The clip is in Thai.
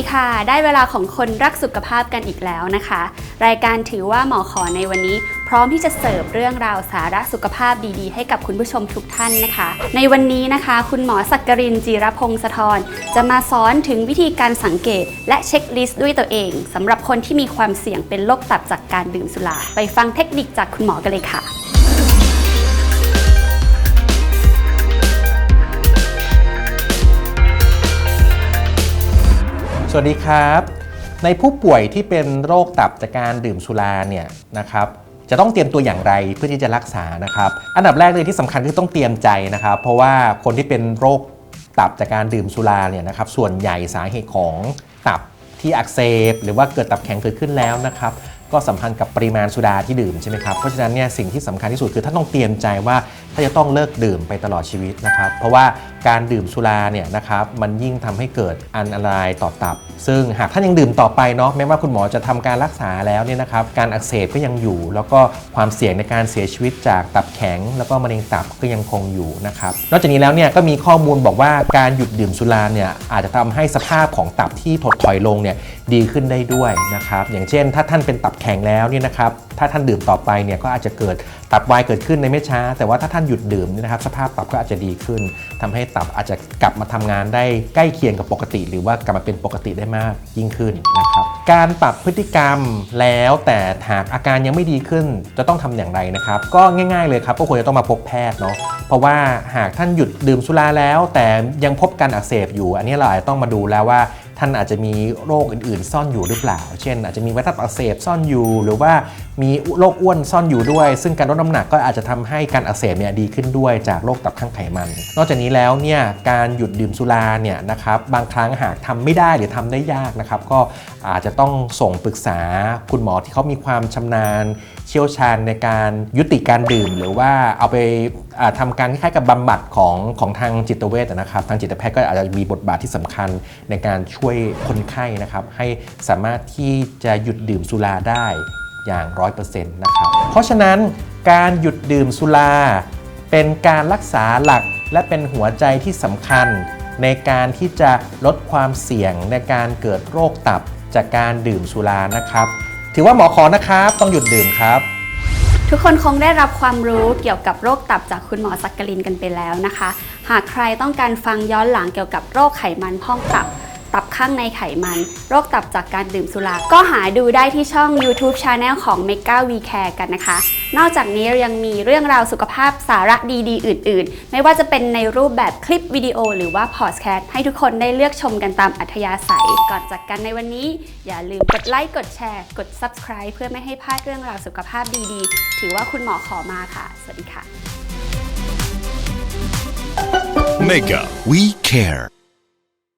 ดีค่ะ ได้เวลาของคนรักสุขภาพกันอีกแล้วนะคะ รายการถือว่าหมอขอในวันนี้ พร้อมที่จะเสิร์ฟเรื่องราวสาระสุขภาพดีๆ ให้กับคุณผู้ชมทุกท่านนะคะ ในวันนี้นะคะ คุณหมอสักกรินจีรพงศธรจะมาสอนถึงวิธีการสังเกต และเช็คลิสต์ด้วยตัวเองสำหรับคนที่มีความเสี่ยงเป็นโรคตับจากการดื่มสุราไปฟังเทคนิคจากคุณหมอกันเลยค่ะ สวัสดีครับ ในผู้ป่วยที่เป็นโรคตับจากการดื่มสุราเนี่ยนะครับจะต้องเตรียมตัวอย่างไรเพื่อที่จะรักษานะครับอันดับแรกเลยที่สำคัญคือต้องเตรียมใจนะครับ เพราะว่าคนที่เป็นโรคตับจากการดื่มสุราเนี่ยนะครับส่วนใหญ่สาเหตุของตับที่อักเสบหรือว่าเกิดตับแข็งเกิดขึ้นแล้วนะครับ ก็สัมพันธ์กับปริมาณสุราที่ดื่มใช่ไหมครับ เพราะฉะนั้นเนี่ยสิ่งที่สำคัญที่สุดคือท่านต้องเตรียมใจว่าถ้าจะต้องเลิกดื่มไปตลอดชีวิตนะครับ เพราะว่าการดื่มสุราเนี่ยนะครับมันยิ่งทำให้เกิดอันตรายต่อตับ ซึ่งหากท่านยังดื่มต่อไปเนาะแม้ว่าคุณหมอจะทำการรักษาแล้วเนี่ยนะครับการอักเสบก็ยังอยู่ แล้วก็ความเสี่ยงในการเสียชีวิตจากตับแข็ง แล้วก็มะเร็งตับก็ยังคงอยู่นะครับนอกจากนี้แล้วเนี่ยก็มีข้อมูลบอกว่าการหยุดดื่มสุราเนี่ยอาจจะทำให้สภาพของตับที่ถดถอยลงเนี่ยดีขึ้นได้ด้วยนะครับอย่างเช่น ถ้าท่านเป็นตับแข็งแล้วเนี่ยนะครับถ้าท่านดื่มต่อไปเนี่ยก็อาจจะเกิดตับวายเกิดขึ้นในไม่ช้า แต่ว่าถ้าท่านหยุดดื่มนี่นะครับ สภาพตับก็อาจจะดีขึ้นทำให้ตับอาจจะกลับมาทำงานได้ใกล้เคียงกับปกติ หรือว่ากลับมาเป็นปกติได้มากยิ่งขึ้นนะครับการปรับพฤติกรรมแล้วแต่หากอาการยังไม่ดีขึ้นจะต้องทำอย่างไรนะครับ ก็ง่าย ๆเลยครับก็ควรจะต้องมาพบแพทย์เนาะเพราะว่าหากท่านหยุดดื่มสุราแล้ว แต่ยังพบการอักเสบอยู่ อันนี้เราอาจจะต้องมาดูแล้วว่า ท่านอาจจะมีโรคอื่นๆ ซ่อนอยู่หรือเปล่า เช่น อาจจะมีไวรัสตับอักเสบซ่อนอยู่ หรือว่ามีโรคอ้วนซ่อนอยู่ด้วย ซึ่งการลดน้ำหนักก็อาจจะทำให้การอักเสบเนี่ยดีขึ้นด้วยจากโรคตับข้างไขมัน นอกจากนี้แล้วเนี่ยการหยุดดื่มสุราเนี่ยนะครับบางครั้งหากทำไม่ได้หรือทำได้ยากนะครับก็อาจจะต้องส่งปรึกษาคุณหมอที่เขามีความชำนาญ เชี่ยวชาญในการยุติการดื่ม หรือว่าเอาไป อ่าทำการคล้ายๆกับบำบัดของของทางจิตเวชนะครับทางจิตแพทย์ก็อาจจะมีบทบาทที่สำคัญในการช่วยคนไข้นะครับ ให้สามารถที่จะหยุดดื่มสุราได้อย่าง 100%นะครับ เพราะฉะนั้นการหยุดดื่มสุรา เป็นการรักษาหลักและเป็นหัวใจที่สำคัญ ในการที่จะลดความเสี่ยงในการเกิดโรคตับจากการดื่มสุรานะครับ ถือว่าหมอขอนะครับ ต้องหยุดดื่มครับ ทุกคนคงได้รับความรู้เกี่ยวกับโรคตับจากคุณหมอสักกลินกันไปแล้วนะคะ หากใครต้องการฟังย้อนหลังเกี่ยวกับโรคไขมันพองตับ ตับข้างในไขมัน โรคตับจากการดื่มสุรา ก็หาดูได้ที่ช่อง YouTube Channel ของ Mega V Care กันนะคะ นอกจากนี้ยังมีเรื่องราวสุขภาพสาระดีๆ อื่น ๆ ไม่ว่าจะเป็นในรูปแบบคลิปวิดีโอ หรือว่าพอดแคสต์ให้ทุกคนได้เลือกชมกันตามอัธยาศัย ก่อนจากกันในวันนี้ อย่าลืมกดไลค์ กดแชร์ กด Subscribe เพื่อไม่ให้พลาดเรื่องราวสุขภาพดีๆ ถือว่าคุณหมอขอมาค่ะ สวัสดีค่ะ Mega We Care